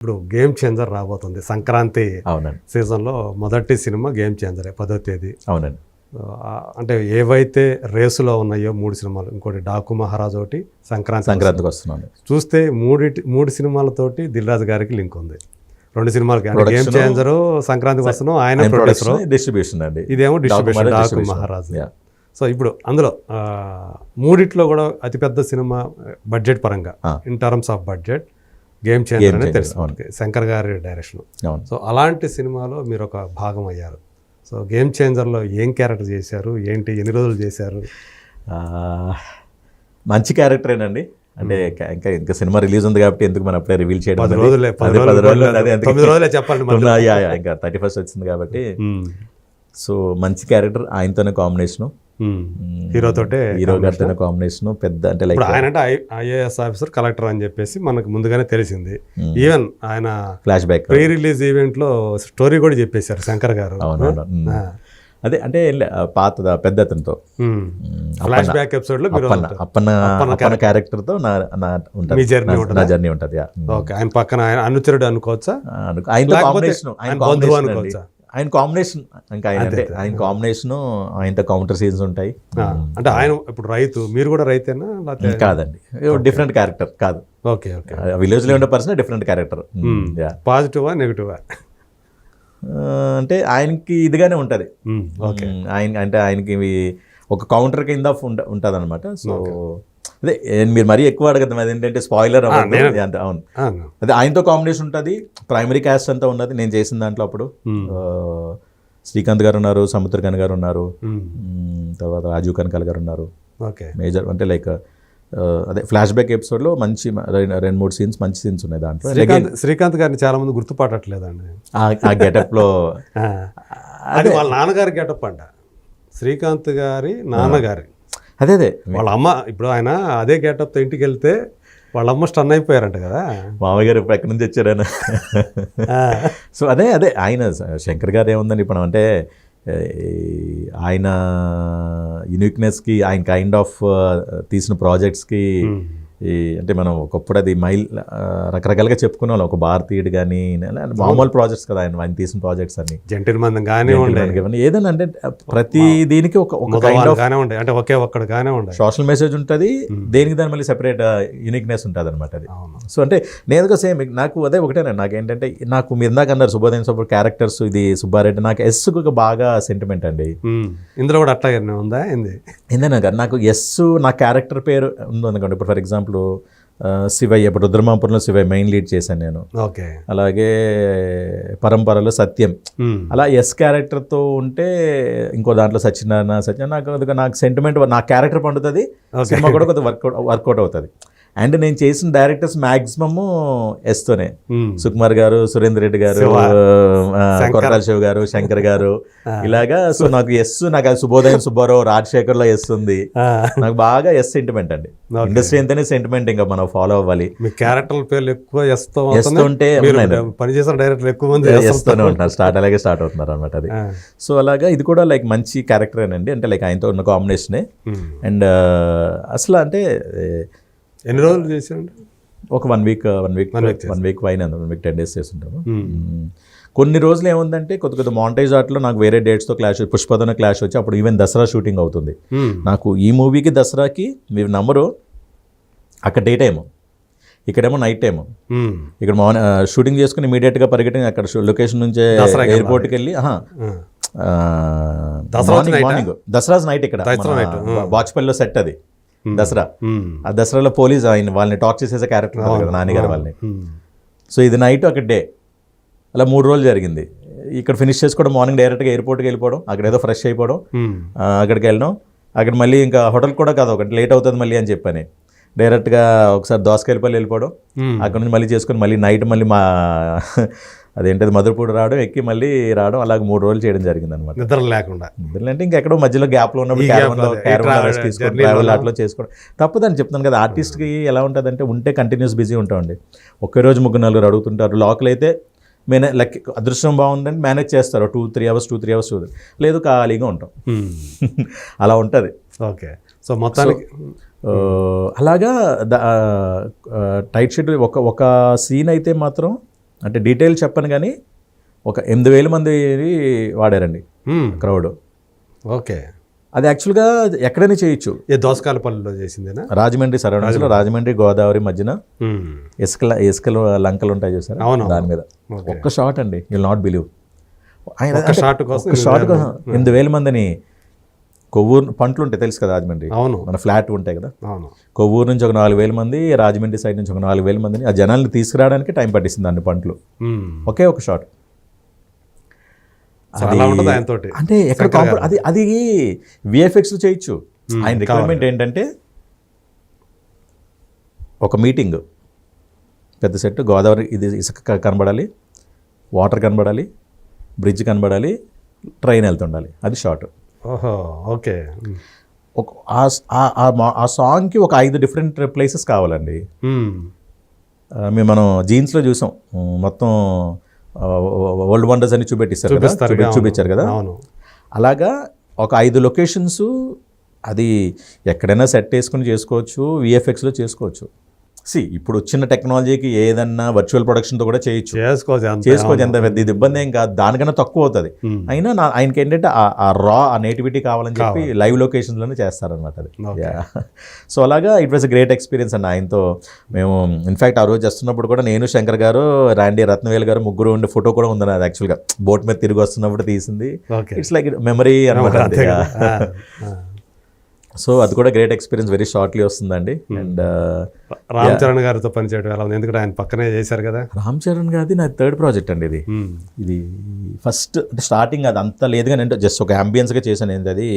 ఇప్పుడు game changer రాబోతుంది. సంక్రాంతి అవునండి. సీజన్లో మొదటి సినిమా గేమ్ చేంజరే పదో తేదీ. అవునండి. అంటే ఏవైతే రేసులో ఉన్నాయో మూడు సినిమాలు ఇంకోటి డాకు మహారాజ్ ఒకటి సంక్రాంతి సంక్రాంతికి వస్తున్నాను. చూస్తే మూడిటి మూడు సినిమాలతోటి దిల్ రాజు గారికి లింక్ ఉంది. రెండు సినిమాలకి గేమ్ చేంజర్ సంక్రాంతికి వస్తున్నాం ఆయన ప్రొడ్యూసర్ డిస్ట్రిబ్యూషన్ అండి. ఇదేమో డిస్ట్రిబ్యూషన్ డాకు. మహారాజ్. సో ఇప్పుడు అందులో మూడిట్లో కూడా అతిపెద్ద సినిమా బడ్జెట్ పరంగా. In terms of budget Game Changer అనేది changer, తెలుసు మనకి. శంకర్ గారి డైరెక్షన్ సో అలాంటి సినిమాలో మీరు ఒక భాగం అయ్యారు. సో గేమ్ చేంజర్లో ఏం క్యారెక్టర్ చేశారు? ఏంటి? ఎన్ని రోజులు చేశారు? మంచి క్యారెక్టరేనండి అంటే ఇంకా- ఇంకా ఇంకా సినిమా రిలీజ్ ఉంది కాబట్టి ఎందుకు మనం అప్పుడే రివీల్ చేయడం పది? రోజులే రోజులు ఇంకా థర్టీ ఫస్ట్ వచ్చింది కాబట్టి. సో మంచి క్యారెక్టర్ ఆయనతోనే కాంబినేషను మ్మ్. హీరోతోటే హీరో గారితోనే కాంబినేషన్ పెద్ద అంటే లైక్ ఆయన అంటే ఐఏఎస్ ఆఫీసర్ కలెక్టర్ అని చెప్పేసి మనకు ముందుగానే తెలిసింది. ఈవెన్ ఆయన ఫ్లాష్ బ్యాక్ ప్రీ రిలీజ్ ఈవెంట్లో స్టోరీ కూడా చెప్పేశారు శంకర్ గారు. అదే అంటే పాత పెద్ద అతనితో. ఫ్లాష్ బ్యాక్ ఎపిసోడ్లో అప్పన్న. అప్పన్న క్యారెక్టర్తో నా నా ఉంటుంది. journey నా- జర్నీ ఉంటుంది. ఓకే ఆయన పక్కన ఆయన అనుచరుడు అనుకోవచ్చా? ఆ, అనుకో- ఆయనతో లేకపోతే కాంబినేషన్ ఆయన ఆయన బంధువు. అనుకోవచ్చా? ఆయన కాంబినేషన్ ఇంకా ఆయన అంటే ఆయన కాంబినేషన్ ఆయనతో కౌంటర్ సీన్స్ ఉంటాయి. అంటే ఆయన ఇప్పుడు రైతు మీరు కూడా రైతేనా కాదండి. డిఫరెంట్ క్యారెక్టర్ కాదు. Okay okay. విలేజ్లో ఉండే పర్సన్ డిఫరెంట్ క్యారెక్టర్ పాజిటివా నెగిటివా అంటే ఆయనకి ఇదిగానే ఉంటది. ఓకే. ఆయన అంటే ఆయనకి ఒక కౌంటర్ కింద ఉంటుంది అనమాట సో అదే మీరు మరీ ఎక్కువ అడగదు అది ఏంటంటే స్పాయిలర్ అవును. అదే ఆయనతో కాంబినేషన్ ఉంటుంది ప్రైమరీ క్యాస్ట్ అంతా ఉన్నది నేను చేసిన దాంట్లో అప్పుడు. శ్రీకాంత్ గారు ఉన్నారు సముద్రకన్ గారు ఉన్నారు తర్వాత రాజీవ్ కనకాల్ గారు ఉన్నారు. ఓకే. మేజర్ అంటే లైక్ అదే ఫ్లాష్ బ్యాక్ ఎపిసోడ్లో మంచి రెండు మూడు సీన్స్ మంచి సీన్స్ ఉన్నాయి దాంట్లో. శ్రీకాంత్ గారిని చాలా మంది గుర్తుపట్టట్లేదండి. ఆ- ఆ గెటప్లో. అది వాళ్ళ నాన్నగారి గెటప్ అంట. శ్రీకాంత్ గారి నాన్నగారి. అదే అదే. వాళ్ళ అమ్మ ఇప్పుడు ఆయన అదే గెటప్తో ఇంటికి వెళ్తే వాళ్ళ అమ్మ స్టన్ అయిపోయారంట కదా. మామయ్య గారు ఇప్పుడు ఎక్కడి నుంచి వచ్చారని ఆ. సో అదే అదే. ఆయన శంకర్ గారు ఏముందని ఇప్పుడు అంటే ఆయన యునిక్నెస్కి ఆయన కైండ్ ఆఫ్ తీసిన ప్రాజెక్ట్స్కి ఈ అంటే మనం ఒకప్పుడు అది మైల్ రకరకాలుగా చెప్పుకునే వాళ్ళం. ఒక భారతీయుడు కానీ మామూలు ప్రాజెక్ట్స్ కదా ఆయన ఆయన తీసిన ప్రాజెక్ట్స్ అన్ని. జంటిల్ మందం గానే ఉండే. ఏదైనా అంటే ప్రతి దీనికి ఒక ఒక కైండ్ ఆఫ్ గానే ఉండే. అంటే ఒకే ఒక్కడు గానే ఉండే. సోషల్ మెసేజ్ ఉంటుంది. దేనికి దాని మళ్ళీ సెపరేట్ యూనిక్నెస్ ఉంటుంది అనమాట అది. సో అంటే నేను సేమ్ నాకు అదే ఒకటేనండి నాకు ఏంటంటే నాకు మీరు ఇందాక అన్నారు శుభోదయం సూపర్ క్యారెక్టర్స్ ఇది సుబ్బారెడ్డి. నాకు ఎస్ బాగా సెంటిమెంట్ అండి. ఇందులో కూడా అట్లాగే ఉందా? ఏంది? ఏందనగా నాకు ఎస్ నా క్యారెక్టర్ పేరు ఉందనుకోండి. ఇప్పుడు ఫర్ ఎగ్జాంపుల్ శివయ్య ఇప్పుడు రుద్రమాపురంలో శివయ్య మెయిన్ లీడ్ చేశాను నేను ఓకే అలాగే పరంపరలో సత్యం. అలా ఎస్ క్యారెక్టర్తో ఉంటే ఇంకో దాంట్లో సత్యనారాయణ సత్య నాకు నాకు సెంటిమెంట్ నా క్యారెక్టర్ పండుతుంది. సినిమా కూడా కొద్దిగా వర్కౌట్ వర్కౌట్ అవుతుంది అండ్ నేను చేసిన డైరెక్టర్స్ మ్యాక్సిమము ఎస్తోనే. ఉమ్. సుకుమార్ గారు సురేందర్ రెడ్డి గారు కొరటాల శివ్ గారు శంకర్ గారు. ఇలాగా సో నాకు ఎస్ నాకు అది శుభోదయం సుబ్బారావు రాజశేఖర్లో ఎస్ ఉంది. నాకు బాగా ఎస్ సెంటిమెంట్ అండి. ఇండస్ట్రీ అంటేనే సెంటిమెంట్ ఇంకా మనం ఫాలో అవ్వాలి. మీ క్యారెక్టర్ పేర్లు ఎక్కువ ఎస్తో ఉంటే. పనిచేసిన డైరెక్టర్ ఎక్కువ మంది ఎస్తూనే ఉంటున్నారు. స్టార్ట్ అలాగే స్టార్ట్ అవుతున్నారు అనమాట అది. సో అలాగా ఇది కూడా లైక్ మంచి క్యారెక్టర్ అండి అంటే లైక్ ఆయనతో ఉన్న కాంబినేషనే. ఉమ్. అండ్ అసలు అంటే ఎన్ని రోజులు చేశారండి? ఒక one week one week one week పైన వన్ వీక్ టెన్ డేస్ చేస్తుంటాము. ఉమ్. మ్మ్. కొన్ని రోజులు ఏముందంటే కొద్ది కొద్ది మాంటేజ్ ఆర్ట్లో నాకు వేరే డేట్స్తో క్లాష్ పుష్పతోనే క్లాష్ వచ్చి అప్పుడు ఈవెన్ దసరా షూటింగ్ అవుతుంది. ఉమ్. నాకు ఈ మూవీకి దసరాకి మీరు నమ్మరు. అక్కడ డే టైము ఇక్కడేమో నైట్ టైము. ఇక్కడ మార్నింగ్ షూటింగ్ చేసుకుని ఇమీడియట్గా పరిగెట్టి అక్కడ లొకేషన్ నుంచే ఎయిర్పోర్ట్కి వెళ్ళి మార్నింగ్ దసరాజ్ నైట్ ఇక్కడ. వాచ్పల్లిలో సెట్ అది. దసరా. ఆ దసరాలో పోలీస్ ఆయన వాళ్ళని టాక్ చేసేసే క్యారెక్టర్ కదా నాన్నగారు వాళ్ళని. సో ఇది నైట్ అక్కడ డే. అలా మూడు రోజులు జరిగింది. ఇక్కడ ఫినిష్ చేసుకోవడం మార్నింగ్ డైరెక్ట్గా ఎయిర్పోర్ట్కి వెళ్ళిపోవడం అక్కడ ఏదో ఫ్రెష్ అయిపోవడం అక్కడికి వెళ్ళడం అక్కడ మళ్ళీ ఇంకా హోటల్ కూడా కాదు ఒకటి లేట్ అవుతుంది మళ్ళీ అని చెప్పని. డైరెక్ట్గా ఒకసారి దోసకాయలపల్లి వెళ్ళిపోవడం. అక్కడ నుంచి మళ్ళీ చేసుకొని మళ్ళీ నైట్ మళ్ళీ మా అదేంటది మధురపూడి రావడం ఎక్కి మళ్ళీ రావడం అలాగ మూడు రోజులు చేయడం జరిగింది అనమాట నిద్ర లేకుండా. అంటే ఇంకెక్కడో మధ్యలో గ్యాప్లో ఉన్నప్పుడు. అట్లా చేసుకోవడం తప్పదని చెప్తాను కదా ఆర్టిస్ట్కి ఎలా ఉంటుందంటే ఉంటే కంటిన్యూస్ బిజీ ఉంటామండి. ఒకే రోజు ముగ్గురు నలుగురు అడుగుతుంటారు లోకల్ అయితే మేనే లక్ అదృష్టం బాగుందని మేనేజ్ చేస్తారు two three hours two three hours లేదు ఖాళీగా ఉంటాం. అలా ఉంటుంది. ఓకే. సో మొత్తానికి అలాగా టైట్ షెడ్ ఒక ఒక సీన్ అయితే మాత్రం అంటే డీటెయిల్ చెప్పను కానీ ఒక ఎనిమిది వేల మంది వాడారండి. క్రౌడ్. ఓకే. అది యాక్చువల్గా ఎక్కడైనా చేయొచ్చు. ఏ దోసకాలపల్లిలో చేసిందేనా? రాజమండ్రి సరౌండింగ్స్లో రాజమండ్రి. గోదావరి మధ్యన మ్మ్. ఇసుకల లంకలు ఉంటాయి చూసారా? అవును. దాని మీద. ఒక్క షాట్ అండి. విల్ నాట్ బిలీవ్ ఆయన షాట్ కోసం షాట్ కోసం ఎనిమిది వేల మందిని కొవ్వూరు పంటలు ఉంటాయి తెలుసు కదా రాజమండ్రి? అవును. మన ఫ్లాట్ ఉంటాయి కదా? అవును. కొవ్వూరు నుంచి ఒక నాలుగు వేల మంది రాజమండ్రి సైడ్ నుంచి ఒక నాలుగు వేల మందిని ఆ జనాల్ని తీసుకురావడానికి టైం పట్టిస్తుంది అన్ని పంటలు. ఒకే ఒక షాట్. అంటే ఎక్కడ అది అది విఎఫ్ఎక్స్ చేయొచ్చు. ఆయన రిక్వైర్మెంట్ ఏంటంటే ఒక మీటింగ్ పెద్ద సెట్ గోదావరి ఇది ఇసుక కనబడాలి వాటర్ కనబడాలి బ్రిడ్జ్ కనబడాలి ట్రైన్ వెళ్తుండాలి. అది షార్ట్ ఓహో ఓకే. ఆ సాంగ్కి ఒక ఐదు డిఫరెంట్ ప్లేసెస్ కావాలండి. మ్మ్. మనం జీన్స్లో చూసాం. మొత్తం వరల్డ్ వండర్స్ అని చూపెట్టిస్తారు. చూపించారు కదా? అలాగా ఒక ఐదు లొకేషన్స్ అది ఎక్కడైనా సెట్ వేసుకుని చేసుకోవచ్చు విఎఫ్ఎక్స్లో చేసుకోవచ్చు. సి ఇప్పుడు వచ్చిన టెక్నాలజీకి ఏదన్నా వర్చువల్ ప్రొడక్షన్తో కూడా చేయొచ్చు. చేసుకోవచ్చు చేసుకోవచ్చు ఎంత పెద్ద ఇది ఇబ్బంది ఏం కాదు. దానికన్నా తక్కువ అవుతుంది. అయినా నా ఆయనకి ఏంటంటే ఆ- రా ఆ నేటివిటీ కావాలని చెప్పి లైవ్ లొకేషన్స్లోనే చేస్తారనమాట అది. సో అలాగా ఇట్ వాస్ గ్రేట్ ఎక్స్పీరియన్స్ అండి ఆయనతో. మేము ఇన్ఫాక్ట్ ఆ రోజు చేస్తున్నప్పుడు కూడా నేను శంకర్ గారు రాండి రత్నవేల్ గారు ముగ్గురు ఉండే ఫోటో కూడా ఉంది అది యాక్చువల్గా బోట్ మీద తిరిగి వస్తున్నప్పుడు తీసింది. ఇట్స్ లైక్ మెమరీ అనమాట. సో అది కూడా గ్రేట్ ఎక్స్పీరియన్స్ వెరీ షార్ట్లీ వస్తుందండి. Uh, అండ్ రామ్ చరణ్ గారితో పనిచేయడం ఎలా ఉంది? ఎందుకంటే ఆయన పక్కనే చేశారు కదా. రామ్ చరణ్ గారిది నా థర్డ్ ప్రాజెక్ట్ అండి ఇది. మ్మ్. ఇది ఫస్ట్ అంటే స్టార్టింగ్ అది అంత లేదు కానీ అంటే జస్ట్ ఒక అంబియన్స్గా చేశాను. ఏంటి అది?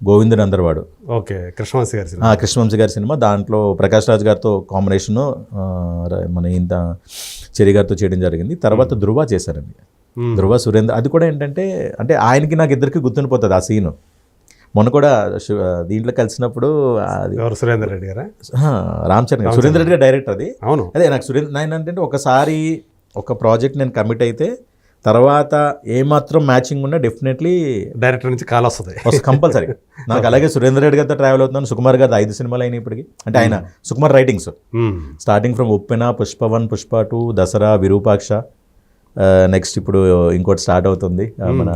గోవిందుడు అందరివాడు ఓకే కృష్ణవంశీ గారి సినిమా. కృష్ణవంశీ గారి సినిమా. దాంట్లో ప్రకాష్ రాజ్ గారితో కాంబినేషన్ మన ఇంత చెరి గారితో చేయడం జరిగింది. తర్వాత ధృవ చేశారండి. ధృవ సురేంద్ర అది కూడా ఏంటంటే అంటే ఆయనకి నాకు ఇద్దరికి గుర్తుండిపోతుంది ఆ సీన్. మొన్న కూడా దీంట్లో కలిసినప్పుడు అది సురేందర్ రెడ్డి గారా? రామ్ చరణ్ గారు. సురేంద్ర రెడ్డి గారు డైరెక్టర్ అది. అవును. అదే నాకు సురేంద్ర నేను అంటే ఒకసారి ఒక ప్రాజెక్ట్ నేను కమిట్ అయితే తర్వాత ఏమాత్రం మ్యాచింగ్ ఉన్నా డెఫినెట్లీ డైరెక్టర్ నుంచి కాల్ వస్తుంది. వస్తుంది కంపల్సరీ. నాకు అలాగే సురేంద్ర రెడ్డి గారితో ట్రావెల్ అవుతున్నాను సుకుమార్ గారి ఐదు సినిమాలు అయినాయి ఇప్పటికి. అంటే ఆయన Sukumar writings. Starting from Uppena Pushpa one Pushpa two Dasara Virupaksha next ఇప్పుడు ఇంకోటి స్టార్ట్ అవుతుంది. ఆ, మన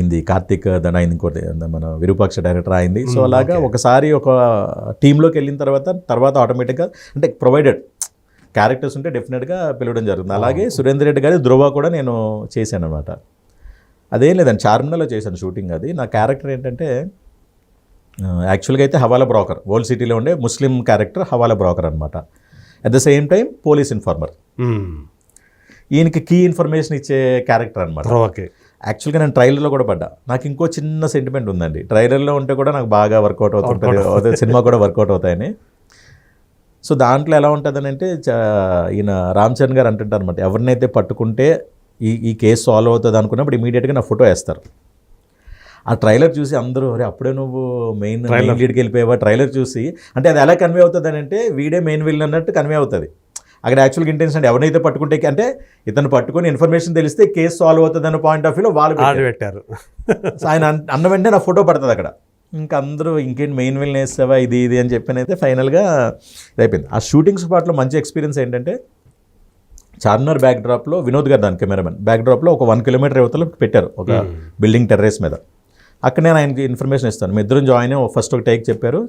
ఇంది కార్తిక్ దన అయింది ఇంకోటి మన విరూపాక్ష డైరెక్టర్ అయింది. సో అలాగా ఒకసారి ఒక టీంలోకి వెళ్ళిన తర్వాత తర్వాత ఆటోమేటిక్గా అంటే ప్రొవైడెడ్ క్యారెక్టర్స్ ఉంటే డెఫినెట్గా పిలవడం జరుగుతుంది. అలాగే సురేందర్ రెడ్డి గారి ధ్రువ కూడా నేను చేశాను అనమాట అదేం లేదండి చార్మినార్లో చేశాను షూటింగ్ అది. నా క్యారెక్టర్ ఏంటంటే యాక్చువల్గా అయితే హవాలా బ్రోకర్. ఓల్డ్ సిటీలో ఉండే ముస్లిం క్యారెక్టర్ హవాలా బ్రోకర్ అనమాట at the same time police informer. ఈయనకి కీ ఇన్ఫర్మేషన్ ఇచ్చే క్యారెక్టర్ అనమాట ఓకే. యాక్చువల్గా నేను ట్రైలర్లో కూడా పడ్డా. నాకు ఇంకో చిన్న సెంటిమెంట్ ఉందండి. ట్రైలర్లో ఉంటే కూడా నాకు బాగా వర్కౌట్ అవుతుంటుంది. సినిమా కూడా వర్కౌట్ అవుతాయని. సో దాంట్లో ఎలా ఉంటుందని అంటే చ- ఈయన రామ్ చరణ్ గారు అంటుంటారు అనమాట ఎవరినైతే పట్టుకుంటే ఈ ఈ కేసు సాల్వ్ అవుతుంది అనుకున్నప్పుడు ఇమీడియట్గా నా ఫోటో వేస్తారు. ఆ ట్రైలర్ చూసి అందరూ అరే అప్పుడే నువ్వు మెయిన్ మెయిన్ లీడ్కి వెళ్ళిపోయావా? ట్రైలర్ చూసి అంటే అది ఎలా కన్వే అవుతుంది అని అంటే వీడే మెయిన్ విల్ అన్నట్టు కన్వే అవుతుంది. అక్కడ యాక్చువల్గా ఇంటెన్షన్ అంటే ఎవరినైతే పట్టుకుంటే అంటే ఇతను పట్టుకొని ఇన్ఫర్మేషన్ తెలిస్తే కేసు సాల్వ్ అవుతుంది అన్న పాయింట్ ఆఫ్ వ్యూలో వాళ్ళు పెట్టారు. ఆయన అన్- అన్న వెంటనే నా ఫోటో పడుతుంది అక్కడ. ఇంకా అందరూ ఇంకేంటి మెయిన్ విల్ వేస్తావా ఇది ఇది అని చెప్పినైతే ఫైనల్గా అయిపోయింది. ఆ షూటింగ్ స్పాట్లో మంచి ఎక్స్పీరియన్స్ ఏంటంటే చార్మినార్ బ్యాక్ డ్రాప్లో వినోద్ గారు దాని కెమెరామెన్ బ్యాక్ డ్రాప్లో ఒక వన్ కిలోమీటర్ యువతలో పెట్టారు. ఒక బిల్డింగ్ టెర్రస్ మీద. అక్కడ నేను ఆయనకి ఇన్ఫర్మేషన్ ఇస్తాను. మీ ఇద్దరం జాయిన్ ఫస్ట్ ఒక టేక్ చెప్పారు.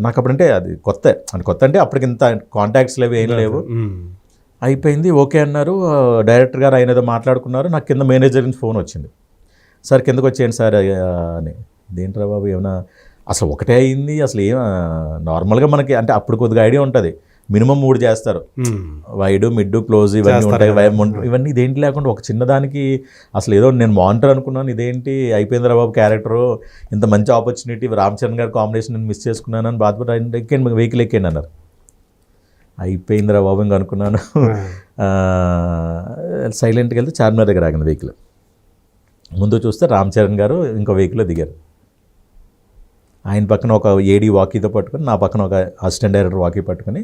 నాకు అప్పుడంటే అది కొత్త. అంటే కొత్త అంటే అప్పటికి ఇంత కాంటాక్ట్స్ లేవు ఏం లేవు. మ్మ్. అయిపోయింది ఓకే అన్నారు. డైరెక్టర్ గారు ఆయన ఏదో మాట్లాడుకున్నారు. నాకు కింద మేనేజర్ నుంచి ఫోన్ వచ్చింది. సార్ కిందకు వచ్చేయండి సార్. అని. దేంట్రా బాబు ఏమైనా అసలు ఒకటే అయింది. అసలు ఏం నార్మల్గా మనకి అంటే అప్పుడు కొద్దిగా ఐడియా ఉంటుంది. మినిమం మూడు చేస్తారు. వైడ్ మిడ్ క్లోజ్ ఇవన్నీ ఉంటాయి. ఇవన్నీ ఇదేంటి లేకుండా ఒక చిన్నదానికి అసలు ఏదో నేను మానిటర్ అనుకున్నాను. ఇదేంటి అయిపోయిందిరా బాబు క్యారెక్టరు? ఇంత మంచి ఆపర్చునిటీ రామ్ చరణ్ గారి కాంబినేషన్ నేను మిస్ చేసుకున్నాను అని బాధపడి ఎక్కండి వెహికల్ ఎక్కండి అన్నారు. అయిపోయిందిరా బాబు ఇంకా అనుకున్నాను. సైలెంట్గా వెళ్తే చార్మినార్ దగ్గర ఆగింది వెహికల్. ముందు చూస్తే రామ్ చరణ్ గారు ఇంకో వెహికల్లో దిగారు. ఆయన పక్కన ఒక ఏడీ వాకీతో పట్టుకొని నా పక్కన ఒక అసిస్టెంట్ డైరెక్టర్ వాకీ పట్టుకొని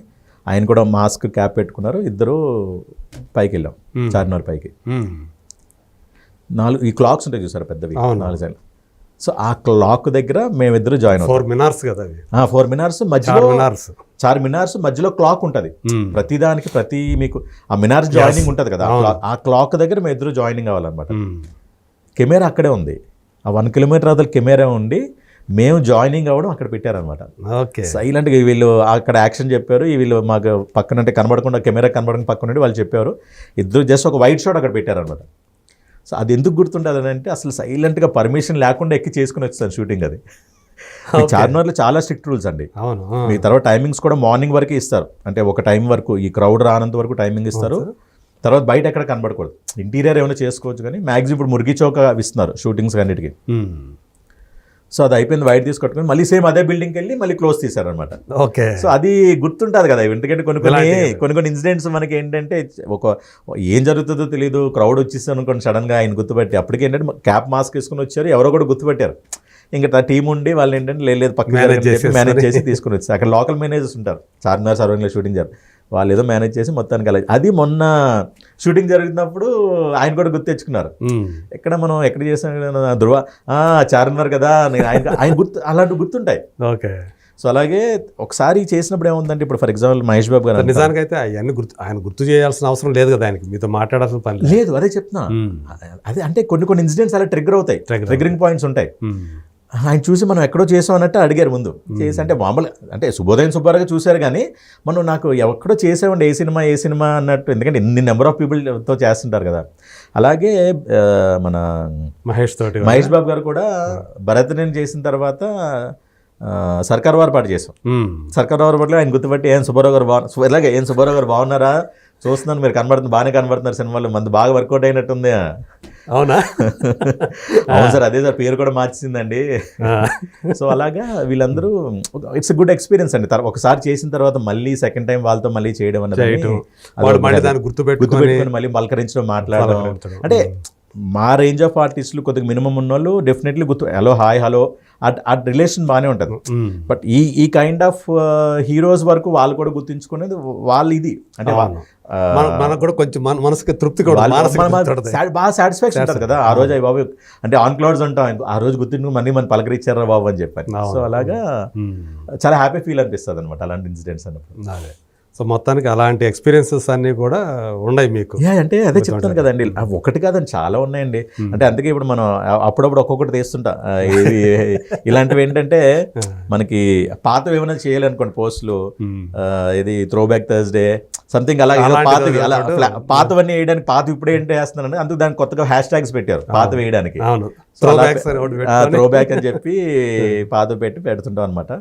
ఆయన కూడా మాస్క్ క్యాప్ పెట్టుకున్నారు. ఇద్దరు పైకి వెళ్ళాం. చార్మినార్ పైకి. నాలుగు ఈ క్లాక్స్ ఉంటాయి చూసారు పెద్దవి. నాలుగు సైడ్ సో ఆ క్లాక్ దగ్గర మేమిద్దరు జాయిన్ ఫోర్ మినార్స్ కదా ఫోర్ మినార్స్ మధ్యలో మినార్స్. చార్ మినార్స్ మధ్యలో క్లాక్ ఉంటుంది. మ్మ్. ప్రతిదానికి ప్రతి మీకు ఆ మినార్స్ జాయినింగ్ ఉంటుంది కదా. ఆ క్లాక్ దగ్గర మేము ఇద్దరు జాయినింగ్ అవ్వాలన్నమాట. కెమెరా అక్కడే ఉంది. ఆ వన్ కిలోమీటర్ అవతల కెమెరా ఉండి మేము జాయినింగ్ అవ్వడం అక్కడ పెట్టారనమాట ఓకే. సైలెంట్గా వీళ్ళు అక్కడ యాక్షన్ చెప్పారు. వీళ్ళు మాకు పక్కన అంటే కనబడకుండా కెమెరా కనబడకుండా పక్కన ఉండి వాళ్ళు చెప్పారు. ఇద్దరు జస్ట్ ఒక వైట్ షాట్ అక్కడ పెట్టారనమాట సో అది ఎందుకు గుర్తుంటుంది అని అంటే అసలు సైలెంట్గా పర్మిషన్ లేకుండా ఎక్కి చేసుకుని వచ్చాను షూటింగ్ అది. చార్మినార్లో చాలా స్ట్రిక్ట్ రూల్స్ అండి. అవును. మీ తర్వాత టైమింగ్స్ కూడా మార్నింగ్ వరకే ఇస్తారు. అంటే ఒక టైం వరకు ఈ క్రౌడ్ రానంత వరకు టైమింగ్ ఇస్తారు. తర్వాత బయట ఎక్కడ కనబడకూడదు. ఇంటీరియర్ ఏమైనా చేసుకోవచ్చు కానీ మ్యాక్సిమం ఇప్పుడు మురిగి చౌక ఇస్తున్నారు షూటింగ్స్ అన్నిటికీ. సో అది అయిపోయింది వైట్ తీసుకొట్టుకొని మళ్ళీ సేమ్ అదే బిల్డింగ్కి వెళ్ళి మళ్ళీ క్లోజ్ తీశారనమాట ఓకే. సో అది గుర్తుంటుంది కదా ఎందుకంటే కొన్ని కొన్ని కొన్ని కొన్ని ఇన్సిడెంట్స్ మనకి ఏంటంటే ఒక ఏం జరుగుతుందో తెలియదు క్రౌడ్ వచ్చేసి అనుకోండి సడన్గా ఆయన గుర్తుపెట్టి అప్పటికి ఏంటంటే క్యాప్ మాస్క్ వేసుకుని వచ్చారు ఎవరో కూడా గుర్తుపెట్టారు. ఇంకా టీం ఉండి వాళ్ళు ఏంటంటే లేదు, పక్కన. మేనేజ్ చేసి తీసుకుని వచ్చారు. అక్కడ లోకల్ మేనేజర్స్ ఉంటారు. చార్మినార్ సర్వంలో షూటింగ్ చేయాలి వాళ్ళు ఏదో మేనేజ్ చేసి మొత్తానికి అలా అది మొన్న షూటింగ్ జరుగుతున్నప్పుడు ఆయన కూడా గుర్తు తెచ్చుకున్నారు. ఎక్కడ మనం ఎక్కడ చేసాం? ధృవ ఆ, చార్మినార్ కదా ఆయన ఆయన గుర్తు అలాంటివి గుర్తుంటాయి. ఓకే. సో అలాగే ఒకసారి చేసినప్పుడు ఏముందంటే ఇప్పుడు ఫర్ ఎగ్జాంపుల్ మహేష్ బాబు గారు. నిజానికి అయితే అవన్నీ గుర్తు ఆయన గుర్తు చేయాల్సిన అవసరం లేదు కదా ఆయనకి. మీతో మాట్లాడాల్సిన పని లేదు. అదే చెప్తున్నా. అదే అంటే కొన్ని కొన్ని ఇన్సిడెంట్స్ అలా ట్రిగ్గర్ అవుతాయి. ట్రిగరింగ్ పాయింట్స్ ఉంటాయి. ఆయన చూసి మనం ఎక్కడో చేసాం అన్నట్టు అడిగారు ముందు. చేసి అంటే మామూలు అంటే శుభోదయం సుబ్బారావు చూశారు కానీ మనం నాకు ఎక్కడో చేసామండి ఏ సినిమా ఏ సినిమా అన్నట్టు. ఎందుకంటే ఎన్ని నెంబర్ ఆఫ్ పీపుల్తో చేస్తుంటారు కదా. అలాగే మన మహేష్ తోటి మహేష్ బాబు గారు కూడా భరతనేని చేసిన తర్వాత సర్కార్ వారి పాట చేసాం. సర్కార్ వారి పాటలో ఆయన గుర్తుపట్టి ఏం సుబ్బారావు గారు బాగు సు- ఇలాగే ఏం సుబ్బారావు గారు బాగున్నారా? చూస్తున్నాను మీరు కనబడుతుంది బాగానే కనబడుతున్నారు సినిమాలో. మంది బాగా వర్కౌట్ అయినట్టుంది. అవునా? అవును సార్ అదే సార్ పేరు కూడా మార్చిందండి. సో అలాగా వీళ్ళందరూ ఇట్స్ గుడ్ ఎక్స్పీరియన్స్ అండి. ఒకసారి చేసిన తర్వాత మళ్ళీ సెకండ్ టైం వాళ్ళతో మళ్ళీ చేయడం దాన్ని గుర్తుపెట్టుకుని మళ్ళీ పలకరించడం మాట్లాడడం. అంటే మా రేంజ్ ఆఫ్ ఆర్టిస్టులు కొద్దిగా మినిమం ఉన్న వాళ్ళు డెఫినెట్లీ గుర్తు హలో హాయ్ హలో ఆ రిలేషన్ బాగానే ఉంటుంది. బట్ ఈ ఈ కైండ్ ఆఫ్ హీరోస్ వరకు వాళ్ళు కూడా గుర్తుంచుకునేది వాళ్ళు ఇది. అంటే మనకు కూడా కొంచెం మన మనసుకి తృప్తి బాగా సాటిస్ఫాక్షన్ ఉంటుంది కదా. ఆ రోజు అయ్య బాబు అంటే ఆన్ క్లౌడ్స్ ఉంటాం. ఆ రోజు గుర్తుండి మళ్ళీ మన పలకరించారా బాబు అని చెప్పాను. అవును. సో అలాగా. చాలా హ్యాపీ ఫీల్ అనిపిస్తుంది అనమాట అలాంటి ఇన్సిడెంట్స్ అన్నప్పుడు. సో మొత్తానికి అలాంటి ఎక్స్పీరియన్సెస్ అన్నీ కూడా ఉన్నాయి మీకు. అంటే అదే చెప్తాను కదండి. ఒకటి కాదండి చాలా ఉన్నాయండి. అంటే అందుకే ఇప్పుడు మనం అప్పుడప్పుడు ఒక్కొక్కటి తీస్తుంటా. ఇలాంటివి ఏంటంటే మనకి పాతవి ఏమైనా చేయాలనుకోండి పోస్టులు. ఇది త్రో బ్యాక్ థర్స్డే సంథింగ్ అలా పాతవి అలా పాతవన్నీ వేయడానికి పాత ఇప్పుడు ఏంటి వేస్తున్నారంటే అందుకు దానికి కొత్తగా హ్యాష్ ట్యాగ్స్ పెట్టారు పాత వేయడానికి. త్రో బ్యాక్ అని చెప్పి పాత పెట్టి పెడుతుంటాం అనమాట